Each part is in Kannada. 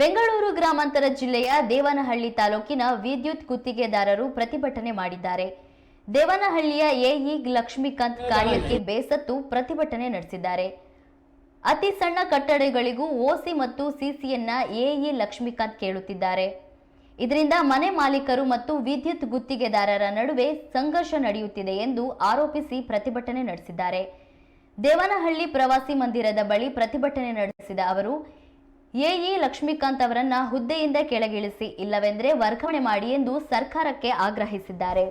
ಬೆಂಗಳೂರು ಗ್ರಾಮಾಂತರ ಜಿಲ್ಲೆಯ ದೇವನಹಳ್ಳಿ ತಾಲೂಕಿನ ವಿದ್ಯುತ್ ಗುತ್ತಿಗೆದಾರರು ಪ್ರತಿಭಟನೆ ಮಾಡಿದ್ದಾರೆ. ದೇವನಹಳ್ಳಿಯ ಎಇ ಲಕ್ಷ್ಮೀಕಾಂತ್ ಕಾರ್ಯಕ್ಕೆ ಬೇಸತ್ತು ಪ್ರತಿಭಟನೆ ನಡೆಸಿದ್ದಾರೆ. ಅತಿ ಸಣ್ಣ ಕಟ್ಟಡಗಳಿಗೂ ಓಸಿ ಮತ್ತು ಸಿಸಿಯನ್ನ ಎಇ ಲಕ್ಷ್ಮೀಕಾಂತ್ ಕೇಳುತ್ತಿದ್ದಾರೆ. ಇದರಿಂದ ಮನೆ ಮಾಲೀಕರು ಮತ್ತು ವಿದ್ಯುತ್ ಗುತ್ತಿಗೆದಾರರ ನಡುವೆ ಸಂಘರ್ಷ ನಡೆಯುತ್ತಿದೆ ಎಂದು ಆರೋಪಿಸಿ ಪ್ರತಿಭಟನೆ ನಡೆಸಿದ್ದಾರೆ. ದೇವನಹಳ್ಳಿ ಪ್ರವಾಸಿ ಮಂದಿರದ ಬಳಿ ಪ್ರತಿಭಟನೆ ನಡೆಸಿದ ಅವರು ಎಇ ಲಕ್ಷ್ಮೀಕಾಂತ್ ಅವರನ್ನ ಹುದ್ದೆಯಿಂದ ಕೆಳಗಿಳಿಸಿ, ಇಲ್ಲವೆಂದರೆ ವರ್ಗಾವಣೆ ಮಾಡಿ ಎಂದು ಸರ್ಕಾರಕ್ಕೆ ಆಗ್ರಹಿಸಿದ್ದಾರೆ.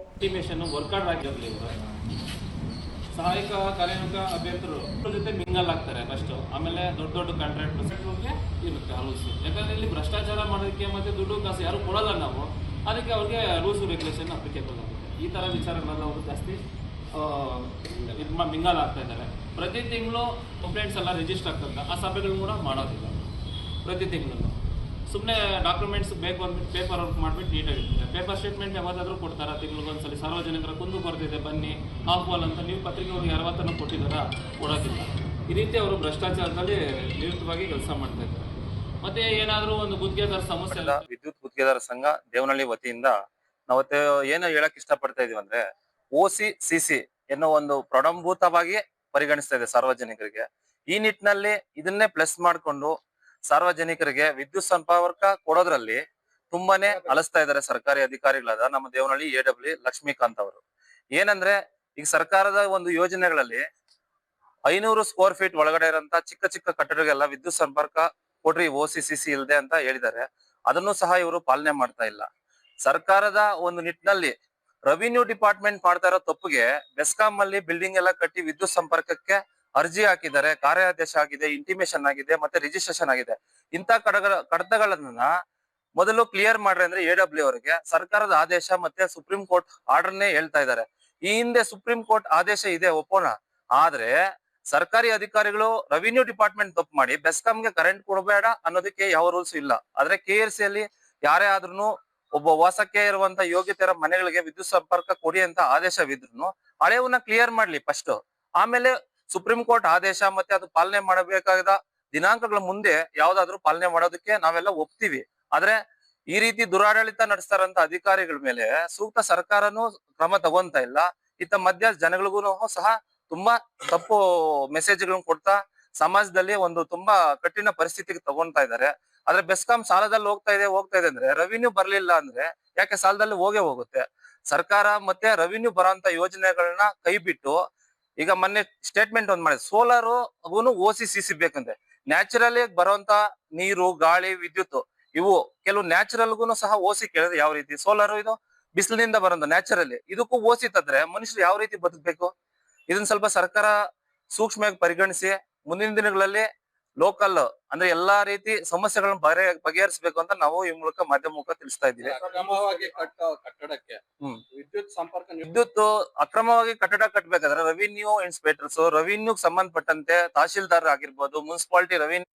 ಸಹಾಯಕ, ಕಾರ್ಯನಿರ್ವಾಹಕ ಅಭ್ಯರ್ಥರು ಜೊತೆ ಮಿಂಗಲ್ ಆಗ್ತಾರೆ ಫಸ್ಟ್ ಆಮೇಲೆ ದೊಡ್ಡ ದೊಡ್ಡ ಕಾಂಟ್ರಾಕ್ಟ್ ಇರುತ್ತೆ ರೂಲ್ಸ್ ಯಾಕಂದ್ರೆ ಇಲ್ಲಿ ಭ್ರಷ್ಟಾಚಾರ ಮಾಡೋದಕ್ಕೆ ಮತ್ತೆ ದುಡ್ಡು ಕಾಸು ಯಾರು ಕೊಡಲ್ಲ ನಾವು. ಅದಕ್ಕೆ ಅವ್ರಿಗೆ ರೂಲ್ಸ್ ರೆಗ್ಯುಲೇಷನ್ ಅಪ್ಲಿಕೇಬಲ್ ಆಗುತ್ತೆ. ಈ ಥರ ವಿಚಾರಗಳೆಲ್ಲ ಅವರು ಜಾಸ್ತಿ ಮಿಂಗಲ್ ಆಗ್ತಾ ಇದ್ದಾರೆ. ಪ್ರತಿ ತಿಂಗಳು ಕಂಪ್ಲೇಂಟ್ಸ್ ಎಲ್ಲ ರಿಜಿಸ್ಟರ್ ಆಗ್ತದೆ. ಆ ಸಭೆಗಳು ಕೂಡ ಮಾಡೋದಿಲ್ಲ. ಪ್ರತಿ ತಿಂಗಳು ಸುಮ್ಮನೆ ಡಾಕ್ಯುಮೆಂಟ್ಸ್ ಬೇಕು ಅಂದ್ಬಿಟ್ಟು ಪೇಪರ್ ವರ್ಕ್ ಮಾಡಿಬಿಟ್ಟು ನೀಟಾಗಿರ್ತದೆ ಪೇಪರ್ ಸ್ಟೇಟ್ಮೆಂಟ್ ಯಾವತ್ತಾದರೂ ಕೊಡ್ತಾರೆ ತಿಂಗಳಿಗೊಂದ್ಸಲಿ. ಸಾರ್ವಜನಿಕರ ಕುಂದು ಬರ್ತಿದೆ ಬನ್ನಿ. ಆಹ್ವಾನ ಅಂತ ನೀವು ಪತ್ರಿಕೆಯವ್ರಿಗೆ ಯಾವತ್ತನ್ನು ಕೊಟ್ಟಿದ್ದಾರಾ? ಕೊಡೋದಿಲ್ಲ. ಈ ರೀತಿ ಅವರು ಭ್ರಷ್ಟಾಚಾರದಲ್ಲಿ ನಿರತವಾಗಿ ಕೆಲಸ ಮಾಡ್ತಾ ಇದ್ದಾರೆ. ಮತ್ತೆ ಏನಾದರೂ ಒಂದು ಗುತ್ತಿಗೆದಾರ ಸಮಸ್ಯೆ ಇಲ್ಲ ವಿದ್ಯುತ್ ಗುತ್ತಿಗೆದಾರ ಸಂಘ ದೇವನಹಳ್ಳಿ ವತಿಯಿಂದ ನಾವತ್ತು ಏನು ಹೇಳಕ್ ಇಷ್ಟಪಡ್ತಾ ಇದೀವಿ ಅಂದ್ರೆ ಓ ಸಿ ಸಿ ಸಿ ಎನ್ನುವ ಒಂದು ಪ್ರಡಂಭೂತವಾಗಿ ಪರಿಗಣಿಸ್ತಾ ಇದೆ ಸಾರ್ವಜನಿಕರಿಗೆ. ಈ ನಿಟ್ಟಿನಲ್ಲಿ ಇದನ್ನೇ ಪ್ಲಸ್ ಮಾಡ್ಕೊಂಡು ಸಾರ್ವಜನಿಕರಿಗೆ ವಿದ್ಯುತ್ ಸಂಪರ್ಕ ಕೊಡೋದ್ರಲ್ಲಿ ತುಂಬಾನೇ ಅಲಸ್ತಾ ಇದ್ದಾರೆ ಸರ್ಕಾರಿ ಅಧಿಕಾರಿಗಳಾದ ನಮ್ಮ ದೇವನಹಳ್ಳಿ ಎ ಡಬ್ಲ್ಯೂ ಲಕ್ಷ್ಮೀಕಾಂತ್ ಅವರು. ಏನಂದ್ರೆ ಈಗ ಸರ್ಕಾರದ ಒಂದು ಯೋಜನೆಗಳಲ್ಲಿ ಐನೂರು ಸ್ಕ್ವೇರ್ ಫೀಟ್ ಒಳಗಡೆ ಇರೋಂತ ಚಿಕ್ಕ ಚಿಕ್ಕ ಕಟ್ಟಡಗಳೆಲ್ಲ ವಿದ್ಯುತ್ ಸಂಪರ್ಕ ಕೊಡ್ರಿ ಓ ಸಿ ಸಿ ಸಿ ಇಲ್ದೆ ಅಂತ ಹೇಳಿದ್ದಾರೆ. ಅದನ್ನು ಸಹ ಇವರು ಪಾಲನೆ ಮಾಡ್ತಾ ಇಲ್ಲ. ಸರ್ಕಾರದ ಒಂದು ನಿಟ್ಟಿನಲ್ಲಿ ರೆವಿನ್ಯೂ ಡಿಪಾರ್ಟ್ಮೆಂಟ್ ಮಾಡ್ತಾ ಇರೋ ತಪ್ಪಿಗೆ ಬೆಸ್ಕಾಂ ಅಲ್ಲಿ ಬಿಲ್ಡಿಂಗ್ ಎಲ್ಲ ಕಟ್ಟಿ ವಿದ್ಯುತ್ ಸಂಪರ್ಕಕ್ಕೆ ಅರ್ಜಿ ಹಾಕಿದ್ದಾರೆ, ಕಾರ್ಯಾದೇಶ ಆಗಿದೆ ಇಂಟಿಮೇಷನ್ ಆಗಿದೆ, ಮತ್ತೆ ರಿಜಿಸ್ಟ್ರೇಷನ್ ಆಗಿದೆ. ಇಂತ ಕಡಗಳ ಕಡತಗಳನ್ನ ಮೊದಲು ಕ್ಲಿಯರ್ ಮಾಡ್ರಿ ಅಂದ್ರೆ ಎ ಡಬ್ಲ್ಯೂ ಅವರಿಗೆ, ಸರ್ಕಾರದ ಆದೇಶ ಮತ್ತೆ ಸುಪ್ರೀಂ ಕೋರ್ಟ್ ಆರ್ಡರ್ನೇ ಹೇಳ್ತಾ ಇದ್ದಾರೆ. ಈ ಹಿಂದೆ ಸುಪ್ರೀಂ ಕೋರ್ಟ್ ಆದೇಶ ಇದೆ ಒಪ್ಪೋಣ. ಆದ್ರೆ ಸರ್ಕಾರಿ ಅಧಿಕಾರಿಗಳು ರೆವಿನ್ಯೂ ಡಿಪಾರ್ಟ್ಮೆಂಟ್ ತಪ್ಪು ಮಾಡಿ, ಬೆಸ್ಕಾಂಗೆ ಕರೆಂಟ್ ಕೊಡಬೇಡ ಅನ್ನೋದಕ್ಕೆ ಯಾವ ರೂಲ್ಸ್ ಇಲ್ಲ. ಆದ್ರೆ ಕೆ ಎರ್ ಸಿ ಅಲ್ಲಿ ಯಾರೇ ಆದ್ರೂ ಒಬ್ಬ ವಾಸಕ್ಕೆ ಇರುವಂತ ಯೋಗ್ಯತೆ ಮನೆಗಳಿಗೆ ವಿದ್ಯುತ್ ಸಂಪರ್ಕ ಕೊಡಿ ಅಂತ ಆದೇಶವಿದ್ರು ಹಳೆಯವನ್ನ ಕ್ಲಿಯರ್ ಮಾಡ್ಲಿ ಫಸ್ಟ್ ಆಮೇಲೆ ಸುಪ್ರೀಂ ಕೋರ್ಟ್ ಆದೇಶ ಮತ್ತೆ ಅದು ಪಾಲನೆ ಮಾಡಬೇಕಾದ ದಿನಾಂಕಗಳ ಮುಂದೆ ಯಾವ್ದಾದ್ರು ಪಾಲನೆ ಮಾಡೋದಕ್ಕೆ ನಾವೆಲ್ಲ ಒಪ್ತೀವಿ. ಆದ್ರೆ ಈ ರೀತಿ ದುರಾಡಳಿತ ನಡೆಸ್ತಾರಂತ ಅಧಿಕಾರಿಗಳ ಮೇಲೆ ಸೂಕ್ತ ಸರ್ಕಾರನೂ ಕ್ರಮ ತಗೊಂತ ಇಲ್ಲ. ಇತ್ತ ಮಧ್ಯ ಜನಗಳಿಗೂ ಸಹ ತುಂಬಾ ತಪ್ಪು ಮೆಸೇಜ್ಗಳನ್ನ ಕೊಡ್ತಾ ಸಮಾಜದಲ್ಲಿ ಒಂದು ತುಂಬಾ ಕಠಿಣ ಪರಿಸ್ಥಿತಿಗೆ ತಗೊಂತಾ ಇದ್ದಾರೆ. ಆದ್ರೆ ಬೆಸ್ಕಾಂ ಸಾಲದಲ್ಲಿ ಹೋಗ್ತಾ ಇದೆ ಹೋಗ್ತಾ ಇದೆ ಅಂದ್ರೆ ರೆವಿನ್ಯೂ ಬರ್ಲಿಲ್ಲ ಅಂದ್ರೆ ಯಾಕೆ ಸಾಲದಲ್ಲಿ ಹೋಗೇ ಹೋಗುತ್ತೆ? ಸರ್ಕಾರ ಮತ್ತೆ ರೆವಿನ್ಯೂ ಬರೋಂತ ಯೋಜನೆಗಳನ್ನ ಕೈ ಬಿಟ್ಟು ಈಗ ಮೊನ್ನೆ ಸ್ಟೇಟ್ಮೆಂಟ್ ಒಂದ್ ಮಾಡಿದೆ solar O C C naturally ಬರುವಂತ ನೀರು ಗಾಳಿ ವಿದ್ಯುತ್ ಇವು ಕೆಲವು ನ್ಯಾಚುರಲ್ಗೂ ಸಹ ಓಸಿ ಕೇಳಿದ್ರೆ ಯಾವ ರೀತಿ? ಸೋಲಾರ್ ಇದು ಬಿಸಿಲಿನಿಂದ ಬರೋದು ನ್ಯಾಚುರಲಿ ಇದಕ್ಕೂ ಓಸಿ ತಂದ್ರೆ ಮನುಷ್ಯರು ಯಾವ ರೀತಿ ಬದುಕಬೇಕು? ಇದನ್ನ ಸ್ವಲ್ಪ ಸರ್ಕಾರ ಸೂಕ್ಷ್ಮವಾಗಿ ಪರಿಗಣಿಸಿ ಮುಂದಿನ ದಿನಗಳಲ್ಲಿ ಲೋಕಲ್ ಅಂದ್ರೆ ಎಲ್ಲಾ ರೀತಿ ಸಮಸ್ಯೆಗಳನ್ನ ಬಗೆ ಬಗೆಹರಿಸಬೇಕು ಅಂತ ನಾವು ಈ ಮೂಲಕ ಮಾಧ್ಯಮ ಮೂಲಕ ತಿಳಿಸ್ತಾ ಇದ್ದೀವಿ. ಕಟ್ಟಡಕ್ಕೆ ಹ್ಮ್. ವಿದ್ಯುತ್ ಸಂಪರ್ಕ ವಿದ್ಯುತ್ ಅಕ್ರಮವಾಗಿ ಕಟ್ಟಡ ಕಟ್ಟಬೇಕಾದ್ರೆ ರೆವಿನ್ಯೂ ಇನ್ಸ್ಪೆಕ್ಟರ್ಸ್ ರೆವಿನ್ಯೂ ಸಂಬಂಧಪಟ್ಟಂತೆ ತಹಶೀಲ್ದಾರ್ ಆಗಿರ್ಬೋದು ಮುನ್ಸಿಪಾಲಿಟಿ ರೆವಿನ್ಯೂ